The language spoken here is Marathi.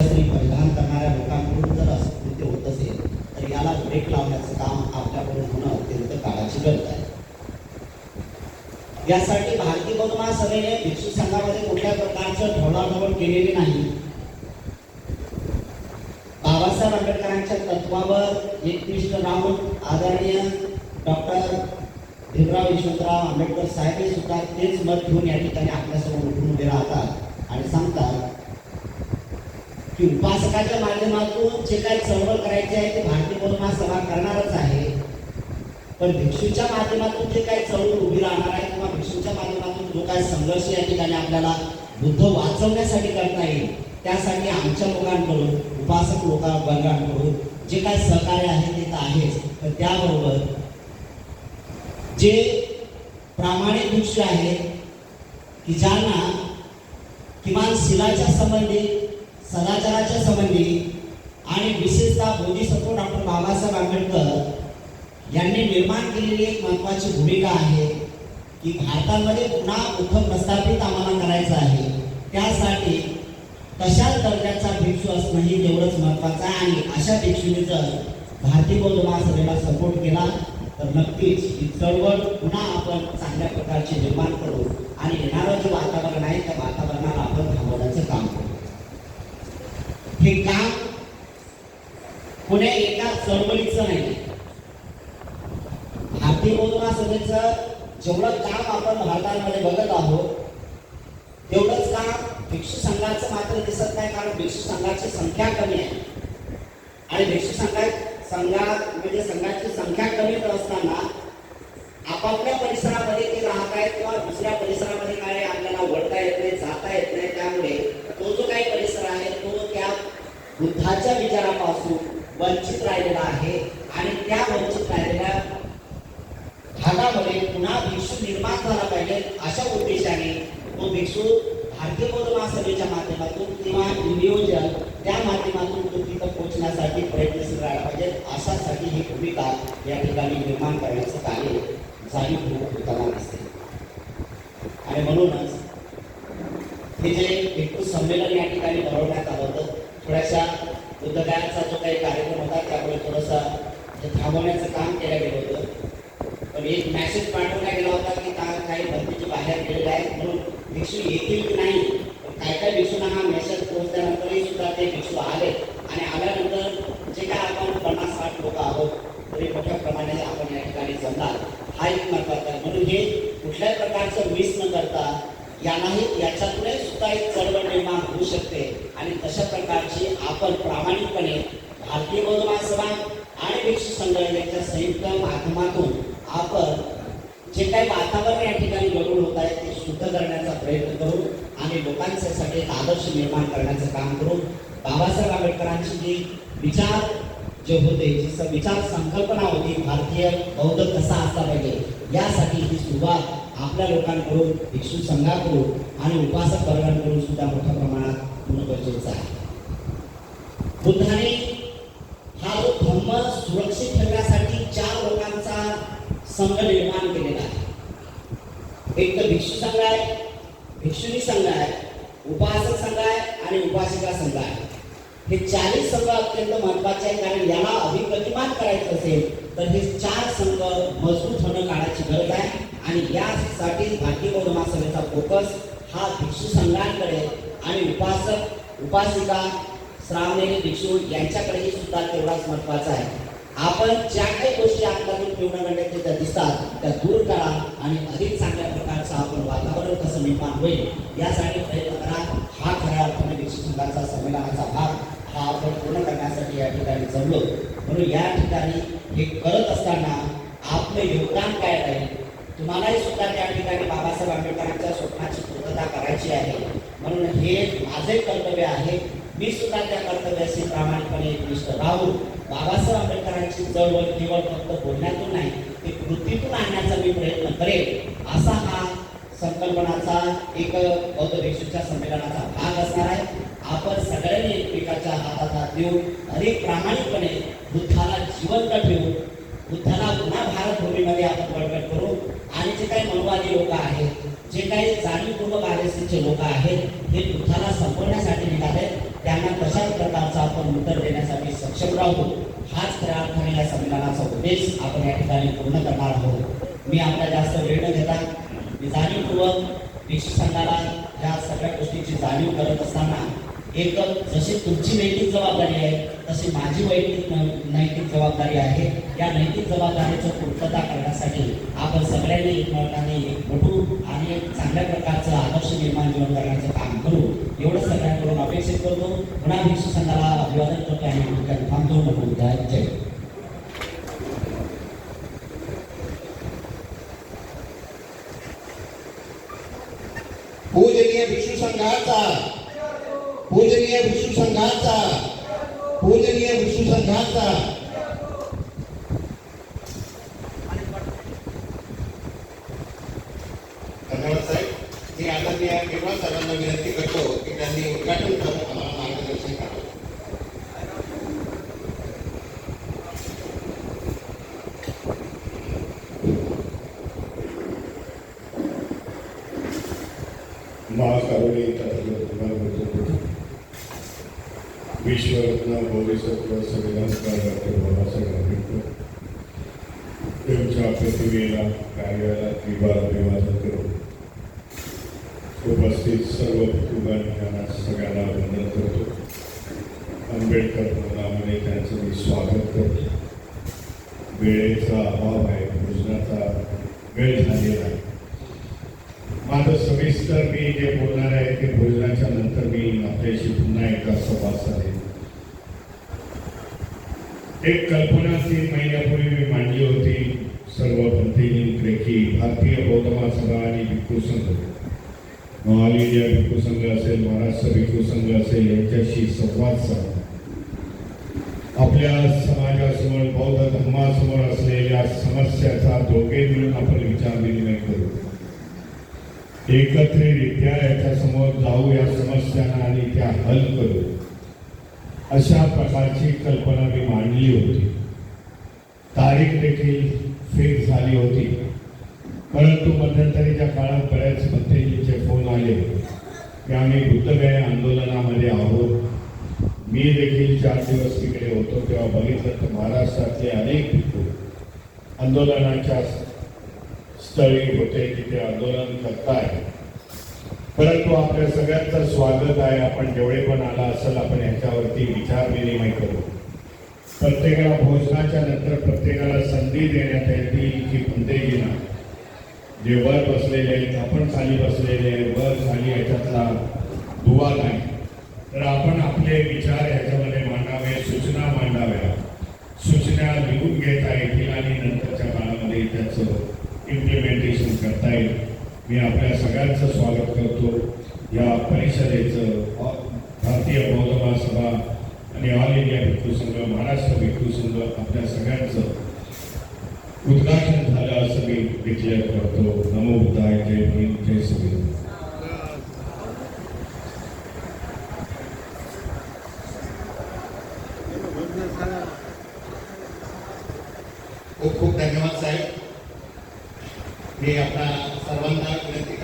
परिधान करणाऱ्या लोकांकडून जर असं कृत्य होत असेल तर याला ब्रेक लावण्याचं काम आपल्याकडून होणं अत्यंत काळाची गरज आहे. यासाठी भारतीय बौद्ध महासभेने भिक्षू संघामध्ये कुठल्या प्रकारचं ढवळाढवळ केलेली नाही. बाबासाहेब आंबेडकरांच्या तत्वावर एकनिष्ठ राहून आदरणीय डॉक्टर भीमराव यशवंतराव आंबेडकर साहेब सुद्धा तेच मत घेऊन या ठिकाणी आपल्यासमोर उठून उभे राहतात आणि सांगतात की उपासकाच्या माध्यमातून जे काही चळवळ करायची आहे ते भारतीय पौर्णिमा महासभा करणारच आहे. पण भिक्षूच्या माध्यमातून जे काही चळवळ उभी राहणार आहे किंवा भिक्षूच्या माध्यमातून जो काही संघर्ष या ठिकाणी आपल्याला बुद्ध वाचवण्यासाठी करता येईल त्यासाठी आमच्या लोकांकडून उपासक लोक वर्गांकडून जे काही सहकार्य आहे ते तर आहेच. पण त्याबरोबर जे प्रामाणिक भिक्षू आहेत की ज्यांना किमान शिलाच्या संबंधित सदाचाराच्या संबंधी आणि विशेषतः बोधिसत्व डॉक्टर बाबासाहेब आंबेडकर यांनी निर्माण केलेली एक महत्वाची भूमिका आहे की भारतामध्ये पुन्हा उद्धव प्रस्थापित आम्हाला करायचं आहे. त्यासाठी तशाच दर्जाचा भिक्षू असणं ही तेवढंच महत्वाचं आहे आणि अशा भिक्षूने जर भारतीय बौद्ध महासभेला सपोर्ट केला तर नक्कीच ही चळवळ पुन्हा आपण चांगल्या प्रकारची निर्माण करू आणि येणारं जे वातावरण आहे त्या वातावरणाला आपण थांबवण्याचं काम करू. हे काम कुण्या एका चळवळीचं नाही. भारतीय बौद्ध महासभेचं जेवढं काम आपण भारतामध्ये बघत आहोत तेवढंच काम भिक्षू संघाचं मात्र दिसत नाही कारण भिक्षू संघाची संख्या कमी आहे. आणि भिक्षू संघात संघात म्हणजे संघाची संख्या कमी असताना आपापल्या परिसरामध्ये ते राहत आहेत किंवा दुसऱ्या परिसरात काय आपल्याला वळता येत नाही जाता येत नाही त्यामुळे तो जो काही परिसर आहे तो त्या बुद्धाच्या विचारापासून वंचित राहिलेला आहे आणि त्या वंचित राहिलेल्या भागामध्ये पुन्हा भिक्षू निर्माण झाला पाहिजे अशा उद्देशाने तो भिक्षू भारतीय बौद्ध महासभेच्या माध्यमातून किंवा नियोजन त्या माध्यमातून तो तिथं पोहोचण्यासाठी प्रयत्नशील राहिला पाहिजे. अशासाठी ही भूमिका या ठिकाणी निर्माण करण्याचं कार्य जाणीवपूर्वक होताना दिसते. आणि म्हणूनच हे जे भिक्षू संमेलन या ठिकाणी भरवण्यात आलं होतं थोड्याशा बुद्धगायनाचा जो काही कार्यक्रम होता त्यामुळे थोडंसं म्हणजे थांबवण्याचं काम केलं गेलं होतं. पण एक मॅसेज पाठवला गेला होता की का- काही भरतीचे बाहेर गेलेले आहेत म्हणून भिक्षू येतील की नाही? काय काही काही भिक्षूंना हा मेसेज पोहोचल्यानंतरही सुद्धा ते भिक्षू आले. आणि आल्यानंतर जे काय आपण पन्नास साठ लोक आहोत तरी मोठ्या प्रमाणे आपण या ठिकाणी जमणार. हा एक महत्त्वाचा आहे. म्हणून हे कुठल्याही प्रकारचं मिस न करता यांनाही याच्यातूनही सुद्धा एक चळवळ निर्माण होऊ शकते. आणि तशा प्रकारची आपण प्रामाणिकपणे भारतीय बौद्ध सभा आणि भिक्षू संघ यांच्या संयुक्त माध्यमातून आपण जे काही वातावरण या ठिकाणी गडूळ होत आहे ते शुद्ध करण्याचा प्रयत्न करू आणि लोकांसाठी एक आदर्श निर्माण करण्याचं काम करू बाबासाहेब आंबेडकरांची जी विचार जे होते जी स- विचार संकल्पना होती भारतीय बौद्ध कसा असला पाहिजे यासाठी ही सुरुवात आपल्या लोकांकडून भिक्षू संघाकडून आणि उपासक वर्गांकडून सुद्धा मोठ्या प्रमाणात होणं गरजेचं आहे. बुद्धाने हा जो धर्म सुरक्षित ठेवण्यासाठी चार लोकांचा संघ निर्माण केलेला आहे. एक तर भिक्षू संघ आहे भिक्षुनी संघ आहे उपासक संघ आहे आणि उपासिका संघ आहे. हे चारही संघ अत्यंत महत्त्वाचे आहे कारण याला अधिक करायचं असेल तर हे चार संघ मजबूत होणं काढायची गरज आहे. आणि यासाठी भारतीय बौद्ध महासभेचा फोकस हा भिक्षू संघांकडे आणि उपासक उपासिका श्रावणेरी भिक्षू यांच्याकडेही सुद्धा तेवढाच महत्त्वाचा आहे. आपण ज्या काही गोष्टी आपल्यातून पिवणं त्या दिसतात त्या दूर करा आणि अधिक चांगल्या प्रकारचं आपण वातावरण कसं निर्माण होईल यासाठी प्रयत्न करा. हा खऱ्या अर्थाने भिक्षू संघाचा संमेलनाचा भाग हा आपण पूर्ण करण्यासाठी या ठिकाणी जमलो. म्हणून या ठिकाणी हे करत असताना आपलं योगदान काय राहील तुम्हालाही सुद्धा त्या ठिकाणी बाबासाहेब आंबेडकरांच्या स्वप्नाची पूर्तता करायची आहे. म्हणून हे माझे कर्तव्य आहे. मी सुद्धा त्या कर्तव्याशी प्रामाणिकपणे एकनिष्ठ राहून बाबासाहेब आंबेडकरांची चळवळ केवळ फक्त बोलण्यातून नाही ते कृतीतून आणण्याचा मी प्रयत्न करेन असा हा संकल्पनाचा एक बौद्ध भिक्षूच्या संमेलनाचा भाग असणार आहे. आपण सगळ्यांनी एकमेकाच्या हातात हात देऊन अधिक प्रामाणिकपणे बुद्धाला जिवंत ठेवून बुद्धाला पुन्हा भारतभूमीमध्ये आपण बळकट करू आणि जे काही मनवादी लोक आहेत जे काही जाणीवपूर्वक आर लोक आहेत हे बुद्धाला संपवण्यासाठी निघाले त्यांना तशाच प्रकारचा आपण उत्तर देण्यासाठी सक्षम राहू? हाच खऱ्या अर्थाने या संमेलनाचा उद्देश आपण या ठिकाणी पूर्ण करणार आहोत. मी आपला जास्त वेळ न घेता मी जाणीवपूर्वक भिक्षू संघाला या सगळ्या गोष्टीची जाणीव करत असताना एक जशी तुमची नैतिक जबाबदारी आहे तशी माझी वैयक्तिक न- नैतिक जबाबदारी आहे. या नैतिक जबाबदारीचं पूर्तता करण्यासाठी आपण सगळ्यांनी एकमेकांनी एकवटू आणि एक चांगल्या प्रकारचं आदर्श निर्माण जीवन करण्याचं काम करू एवढं सगळ्यांकडून अपेक्षित करतो. पुन्हा भिक्षू संघाला अभिवादन करतो आणि थांबतो. नको जय पूजनीय विष्णू संघाचा पूजनीय विष्णू संघाचा पूजनीय विष्णू संघाचा धन्यवाद साहेब मी आदरणीय निर्मला साहेबांना विनंती करतो की त्यांनी उद्घाटन करून आम्हाला मार्गदर्शन करावं महाकारुणी विश्वरत्न बोधिसत्व संविधानकार डॉक्टर बाबासाहेब आंबेडकर त्यांच्या प्रतिमेला कार्याला विवाद अभिवादन करून उपस्थित सर्व कुटुंबांना सगळ्यांना वंदन करतो आंबेडकर भवनामध्ये त्यांचं मी स्वागत करतो वेळेचा अभाव आहे भोजनाचा वेळ झालेला आहे माझं सविस्तर मी जे बोलणार आहे ते भोजनाच्या नंतर मी आपल्याशी पुन्हा एकदा संवाद साधेन एक कल्पना तीन महिन्यापूर्वी मी मांडली होती सर्व पंथींकडे भारतीय बौद्ध महासभा आणि भिक्खू संघ. ऑल इंडिया भिक्खू संघ असेल महाराष्ट्र भिक्खू संघ असेल यांच्याशी संवाद साधा. आपल्या समाजासमोर बौद्ध धर्मासमोर असलेल्या समस्याचा दोघे मिळून आपण विचार विनिमय करू. एकत्रितरित्या याच्यासमोर जाऊ या समस्यांना आणि त्या हल करू. अशा प्रकारची कल्पना मी मांडली होती. तारीख देखील फिक्स झाली होती. परंतु मध्यंतरीच्या काळात बऱ्याच पद्धतीचे फोन आले. की आम्ही बुद्धगया आंदोलनामध्ये आहोत. मी देखील चार दिवस तिकडे होतो तेव्हा बघितलं तर महाराष्ट्रातले अनेक भिक्खू आंदोलनाच्या स्थळी होते तिथे आंदोलन करतायत. परंतु आपल्या सगळ्यांचं स्वागत आहे आपण जेवढे पण आला असेल आपण याच्यावरती विचार विनिमय करू. प्रत्येकाला भोजनाच्या नंतर प्रत्येकाला संधी देण्यात येईल की पंतेजीना जे वर बसलेले आहेत आपण खाली बसलेले आहे वर खाली याच्यातला दुवा नाही. तर आपण आपले विचार याच्यामध्ये मांडावे सूचना मांडाव्या. सूचना लिहून घेता येतील आणि नंतरच्या काळामध्ये त्याचं इम्प्लिमेंटेशन करता येईल. मी आपल्या सगळ्यांचं स्वागत करतो. परिषदेचं भारतीय बौद्ध महासभा आणि ऑल इंडिया भिक्खू संघ महाराष्ट्र भिक्खू संघ आपल्या सगळ्यांचं उद्घाटन झालं असं मी डिक्लेअर करतो नमो बुद्धाय जय भीम जय संविधान खूप खूप धन्यवाद साहेब. मी आपल्या सर्वांना विनंती